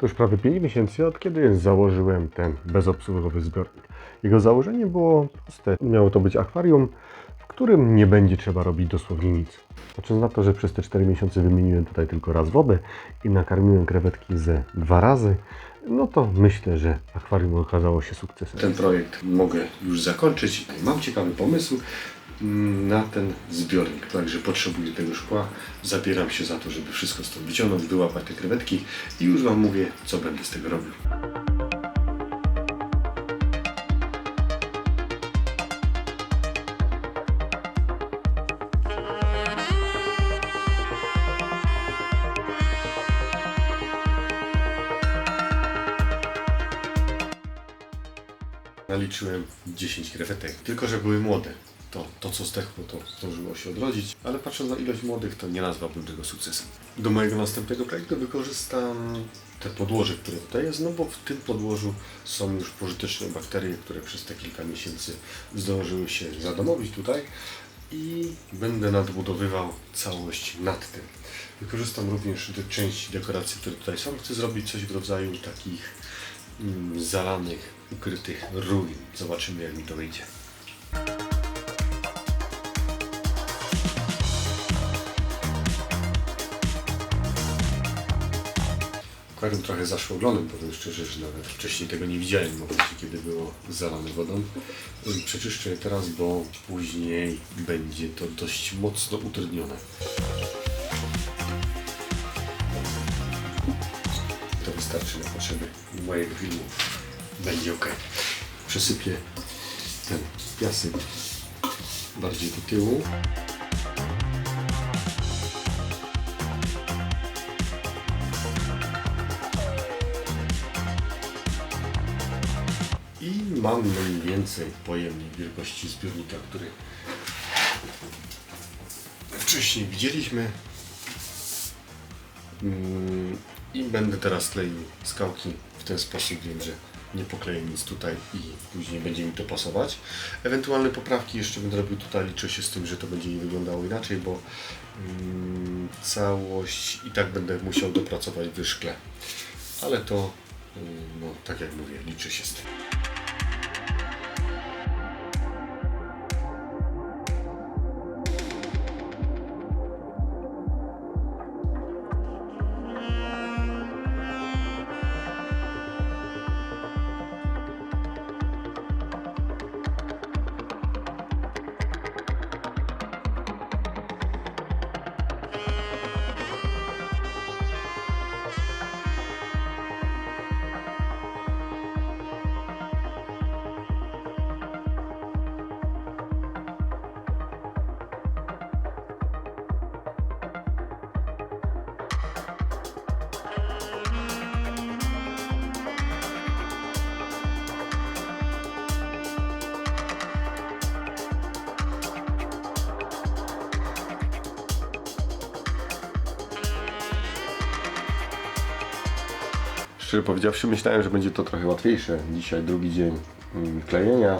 To już prawie 5 miesięcy od kiedy założyłem ten bezobsługowy zbiornik. Jego założenie było proste. Miało to być akwarium, w którym nie będzie trzeba robić dosłownie nic. Patrząc na to, że przez te 4 miesiące wymieniłem tutaj tylko raz wodę i nakarmiłem krewetki ze dwa razy, no to myślę, że akwarium okazało się sukcesem. Ten projekt mogę już zakończyć. Mam ciekawy pomysł na ten zbiornik, także potrzebuję tego szkła. Zabieram się za to, żeby wszystko stąd wyciągnąć, wyłapać te krewetki i już Wam mówię, co będę z tego robił. Naliczyłem 10 krewetek, tylko że były młode. To, to co zdechło, to zdążyło się odrodzić, ale patrząc na ilość młodych, to nie nazwałbym tego sukcesem. Do mojego następnego projektu wykorzystam te podłoże, które tutaj jest, no bo w tym podłożu są już pożyteczne bakterie, które przez te kilka miesięcy zdążyły się zadomowić tutaj i będę nadbudowywał całość nad tym. Wykorzystam również te części dekoracji, które tutaj są. Chcę zrobić coś w rodzaju takich mm, zalanych, ukrytych ruin. Zobaczymy jak mi to wyjdzie. Akwarium trochę zaszło ogonem, powiem szczerze, że nawet wcześniej tego nie widziałem w momencie, kiedy było zalane wodą. Przeczyszczę je teraz, bo później będzie to dość mocno utrudnione. To wystarczy na potrzeby mojego filmu. Będzie ok. Przesypię ten piasek bardziej do tyłu. Mam mniej więcej pojemnik wielkości zbiornika, który wcześniej widzieliśmy. Mm, I będę teraz kleił skałki w ten sposób. Wiem, że nie pokleję nic tutaj i później będzie mi to pasować. Ewentualne poprawki jeszcze będę robił tutaj. Liczę się z tym, że to będzie nie wyglądało inaczej, bo mm, całość i tak będę musiał dopracować w szkle. Ale to, mm, no tak jak mówię, liczę się z tym. Szczerze powiedziawszy, myślałem, że będzie to trochę łatwiejsze. Dzisiaj drugi dzień mm, klejenia.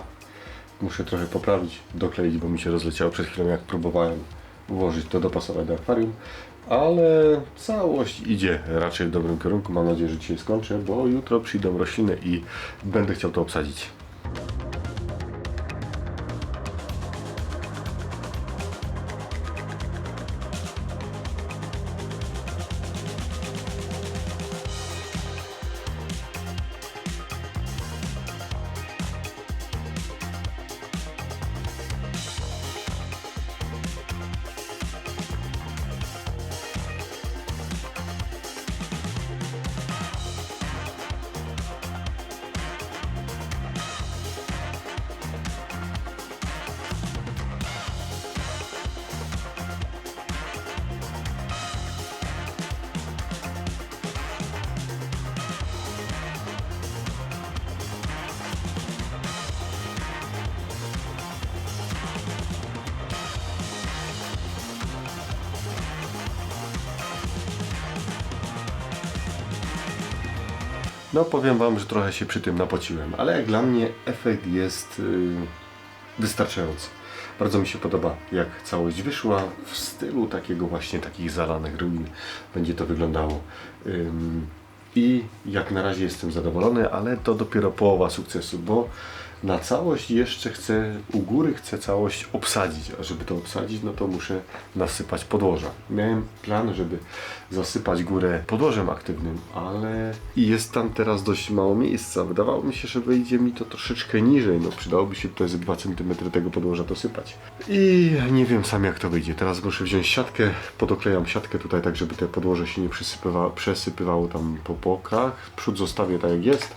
Muszę trochę poprawić, dokleić, bo mi się rozleciało przed chwilą, jak próbowałem ułożyć to, dopasować do akwarium. Ale całość idzie raczej w dobrym kierunku. Mam nadzieję, że dzisiaj skończę, bo jutro przyjdą rośliny i będę chciał to obsadzić. No powiem Wam, że trochę się przy tym napociłem, ale jak dla mnie efekt jest yy, wystarczający. Bardzo mi się podoba jak całość wyszła w stylu takiego właśnie takich zalanych ruin będzie to wyglądało. Ym, i jak na razie jestem zadowolony, ale to dopiero połowa sukcesu, bo na całość jeszcze chcę, u góry chcę całość obsadzić, a żeby to obsadzić, no to muszę nasypać podłoża. Miałem plan, żeby zasypać górę podłożem aktywnym, ale jest tam teraz dość mało miejsca. Wydawało mi się, że wyjdzie mi to troszeczkę niżej, no przydałoby się tutaj ze 2 cm tego podłoża dosypać. I nie wiem sam jak to wyjdzie. Teraz muszę wziąć siatkę, podoklejam siatkę tutaj tak, żeby te podłoże się nie przesypywa, przesypywało tam po bokach. Przód zostawię tak jak jest.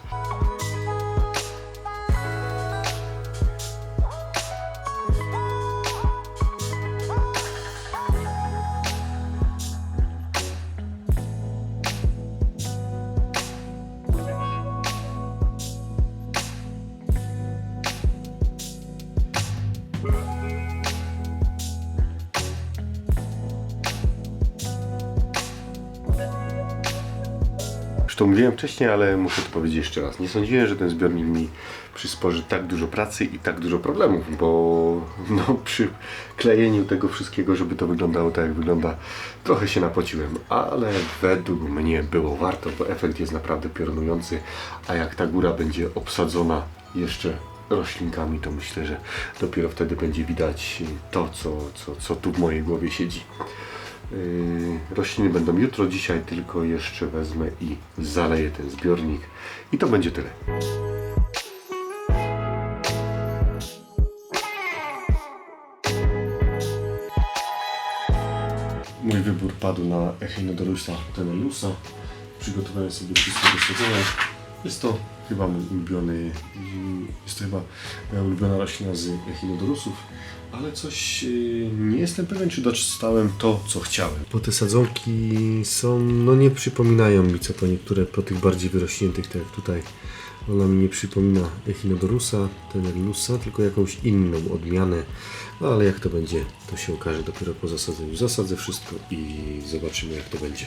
To mówiłem wcześniej, ale muszę to powiedzieć jeszcze raz. Nie sądziłem, że ten zbiornik mi przysporzy tak dużo pracy i tak dużo problemów, bo no, przy klejeniu tego wszystkiego, żeby to wyglądało tak jak wygląda, trochę się napociłem, ale według mnie było warto, bo efekt jest naprawdę piorunujący, a jak ta góra będzie obsadzona jeszcze roślinkami, to myślę, że dopiero wtedy będzie widać to, co, co, co tu w mojej głowie siedzi. Yy, rośliny będą jutro, dzisiaj tylko jeszcze wezmę i zaleję ten zbiornik i to będzie tyle. Mój wybór padł na Echinodorusa tenelusa. Przygotowałem sobie wszystko do sadzenia. Jest to chyba mój ulubiony, jest to chyba moja ulubiona roślina z Echinodorusów, ale coś yy, nie jestem pewien, czy dostałem to, co chciałem. Bo te sadzonki są, no nie przypominają mi co po niektóre, po tych bardziej wyrośniętych, tak jak tutaj. Ona mi nie przypomina Echinodorusa, Tenelusa, tylko jakąś inną odmianę. No ale jak to będzie, to się okaże dopiero po zasadzeniu. Zasadzę wszystko i zobaczymy jak to będzie.